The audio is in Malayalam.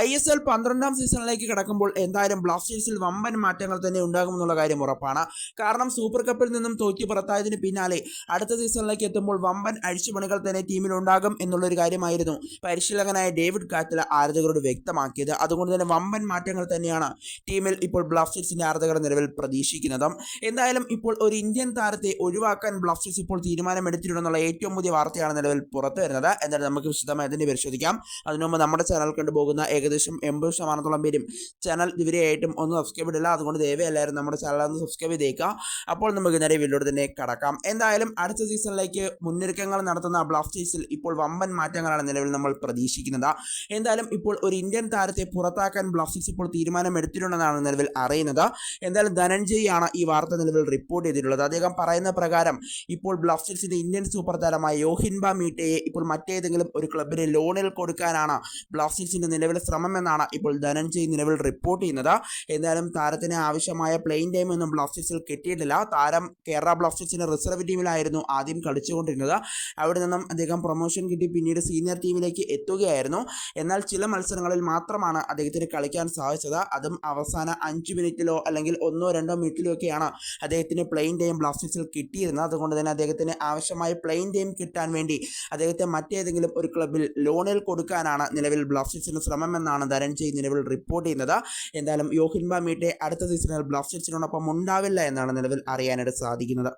I S L പന്ത്രണ്ടാം സീസണിലേക്ക് കിടക്കുമ്പോൾ എന്തായാലും ബ്ലാസ്റ്റേഴ്സിൽ വമ്പൻ മാറ്റങ്ങൾ തന്നെ ഉണ്ടാകുമെന്നുള്ള കാര്യം ഉറപ്പാണ്. കാരണം സൂപ്പർ കപ്പിൽ നിന്നും തോറ്റി പുറത്തായതിന് പിന്നാലെ അടുത്ത സീസണിലേക്ക് എത്തുമ്പോൾ വമ്പൻ അഴിച്ചുപണികൾ തന്നെ ടീമിലുണ്ടാകും എന്നുള്ളൊരു കാര്യമായിരുന്നു പരിശീലകനായ ഡേവിഡ് കാറ്റല ആരാധകരോട് വ്യക്തമാക്കിയത്. അതുകൊണ്ട് തന്നെ വമ്പൻ മാറ്റങ്ങൾ തന്നെയാണ് ടീമിൽ ഇപ്പോൾ ബ്ലാസ്റ്റേഴ്സിന്റെ ആരാധകർ നിലവിൽ പ്രതീക്ഷിക്കുന്നതും. എന്തായാലും ഇപ്പോൾ ഒരു ഇന്ത്യൻ താരത്തെ ഒഴിവാക്കാൻ ബ്ലാസ്റ്റേഴ്സ് ഇപ്പോൾ തീരുമാനമെടുത്തിട്ടുണ്ടെന്നുള്ള ഏറ്റവും പുതിയ വാർത്തയാണ് നിലവിൽ പുറത്തു വരുന്നത് എന്നാലും നമുക്ക് വിശദമായി തന്നെ പരിശോധിക്കാം. അതിനുമുമ്പ് നമ്മുടെ ചാനൽ കണ്ടുപോകുന്ന ഏകദേശം എൺപത് ശതമാനത്തോളം പേരും ചാനൽ ഇതുവരെയായിട്ടും ഒന്നും സബ്സ്ക്രൈബ് ഇടില്ല അതുകൊണ്ട് ദയവേ എല്ലാവരും നമ്മുടെ ചാനൽ ഒന്ന് സബ്സ്ക്രൈബ് ചെയ്തേക്കുക. അപ്പോൾ നമുക്ക് നേരെ വീഡിയോട് തന്നെ കടക്കാം. എന്തായാലും അടുത്ത സീസണിലേക്ക് മുന്നൊരുക്കങ്ങൾ നടത്തുന്ന ബ്ലാസ്റ്റേഴ്സിൽ ഇപ്പോൾ വമ്പൻ മാറ്റങ്ങളാണ് നിലവിൽ നമ്മൾ പ്രതീക്ഷിക്കുന്നത്. എന്തായാലും ഇപ്പോൾ ഒരു ഇന്ത്യൻ താരത്തെ പുറത്താക്കാൻ ബ്ലാസ്റ്റേഴ്സ് ഇപ്പോൾ തീരുമാനമെടുത്തിട്ടുണ്ടെന്നാണ് നിലവിൽ അറിയുന്നത്. എന്തായാലും ധനഞ്ജയാണ് ഈ വാർത്ത നിലവിൽ റിപ്പോർട്ട് ചെയ്തിട്ടുള്ളത്. അദ്ദേഹം പറയുന്ന പ്രകാരം ഇപ്പോൾ ബ്ലാസ്റ്റേഴ്സിന്റെ ഇന്ത്യൻ സൂപ്പർ താരമായ യോഹിൻബ മീറ്റയെ ഇപ്പോൾ മറ്റേതെങ്കിലും ഒരു ക്ലബിന് ലോണിൽ കൊടുക്കാനാണ് ബ്ലാസ്റ്റേഴ്സിന്റെ നിലവിലെ ശ്രമം എന്നാണ് ഇപ്പോൾ ധനഞ്ജയ് നിലവിൽ റിപ്പോർട്ട് ചെയ്യുന്നത്. എന്തായാലും താരത്തിന് ആവശ്യമായ പ്ലെയിൻ ടൈം ഒന്നും ബ്ലാസ്റ്റേഴ്സിൽ കിട്ടിയിട്ടില്ല. താരം കേരള ബ്ലാസ്റ്റേഴ്സിന്റെ റിസർവ് ടീമിലായിരുന്നു ആദ്യം കളിച്ചുകൊണ്ടിരുന്നത്. അവിടെ നിന്നും അദ്ദേഹം പ്രൊമോഷൻ കിട്ടി. പിന്നീട് സീനിയർ ടീമിലേക്ക് എത്തുകയായിരുന്നു. എന്നാൽ ചില മത്സരങ്ങളിൽ മാത്രമാണ് അദ്ദേഹത്തിന് കളിക്കാൻ സാധിച്ചത്. അതും അവസാന അഞ്ച് മിനിറ്റിലോ അല്ലെങ്കിൽ ഒന്നോ രണ്ടോ മിനിറ്റിലോ ഒക്കെയാണ് അദ്ദേഹത്തിന് പ്ലെയിൻ ടൈം ബ്ലാസ്റ്റേഴ്സിൽ കിട്ടിയിരുന്നത്. അതുകൊണ്ട് തന്നെ അദ്ദേഹത്തിന് ആവശ്യമായ പ്ലെയിൻ ടൈം കിട്ടാൻ വേണ്ടി അദ്ദേഹത്തെ മറ്റേതെങ്കിലും ഒരു ക്ലബിൽ ലോണിൽ കൊടുക്കാനാണ് നിലവിൽ ബ്ലാസ്റ്റേഴ്സിന് ശ്രമമെന്നാണ് ധനഞ്ജയ് നിലവിൽ റിപ്പോർട്ട് ചെയ്യുന്നത്. എന്തായാലും യോഹിൻബ മീറ്റെ അടുത്ത സീസണിൽ ബ്ലാസ്റ്റേഴ്സിനോടൊപ്പം ഉണ്ടാവില്ല എന്നാണ് നിലവിൽ അറിയാനായിട്ട് സാധിക്കുന്നത്.